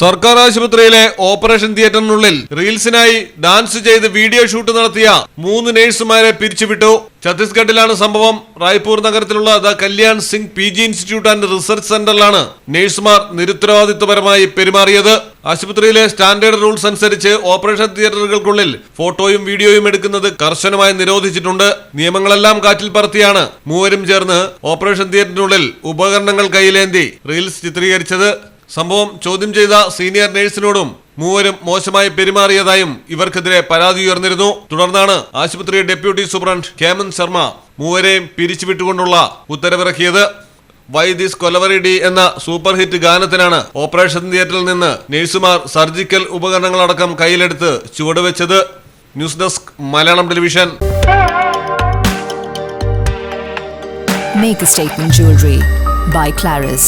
സർക്കാർ ആശുപത്രിയിലെ ഓപ്പറേഷൻ തിയേറ്ററിനുള്ളിൽ റീൽസിനായി ഡാൻസ് ചെയ്ത് വീഡിയോ ഷൂട്ട് നടത്തിയ മൂന്ന് നഴ്സുമാരെ പിരിച്ചുവിട്ടു. ഛത്തീസ്ഗഡിലാണ് സംഭവം. Raipur നഗരത്തിലുള്ള the Kalyan Singh P G institute and research സെന്ററിലാണ് നഴ്സുമാർ നിരുത്തരവാദിത്വപരമായി പെരുമാറിയത്. ആശുപത്രിയിലെ സ്റ്റാൻഡേർഡ് റൂൾസ് അനുസരിച്ച് ഓപ്പറേഷൻ തിയേറ്ററുകൾക്കുള്ളിൽ ഫോട്ടോയും വീഡിയോയും എടുക്കുന്നത് കർശനമായി നിരോധിച്ചിട്ടുണ്ട്. നിയമങ്ങളെല്ലാം കാറ്റിൽ പറത്തിയാണ് മൂവരും ചേർന്ന് ഓപ്പറേഷൻ തിയേറ്ററിനുള്ളിൽ ഉപകരണങ്ങൾ കയ്യിലേന്തി റീൽസ് ചിത്രീകരിച്ചത്. സംഭവം ചോദ്യം ചെയ്ത സീനിയർ നഴ്സിനോടും മൂവരും മോശമായി പെരുമാറിയതായും ഇവർക്കെതിരെ പരാതി ഉയർന്നിരുന്നു. തുടർന്നാണ് ആശുപത്രി ഡെപ്യൂട്ടി സൂപ്രണ്ട് ഹേമന്ത് ശർമ്മ മൂവരെയും പിരിച്ചുവിട്ടുകൊണ്ടുള്ള ഉത്തരവിറക്കിയത്. വൈ ദിസ് കൊലവറി ഡി എന്ന സൂപ്പർ ഹിറ്റ് ഗാനത്തിനാണ് ഓപ്പറേഷൻ തിയേറ്ററിൽ നിന്ന് നഴ്സുമാർ സർജിക്കൽ ഉപകരണങ്ങളടക്കം കയ്യിലെടുത്ത് ചുവടുവെച്ചത്. News desk Malayalam television. Make a statement jewelry by Claris.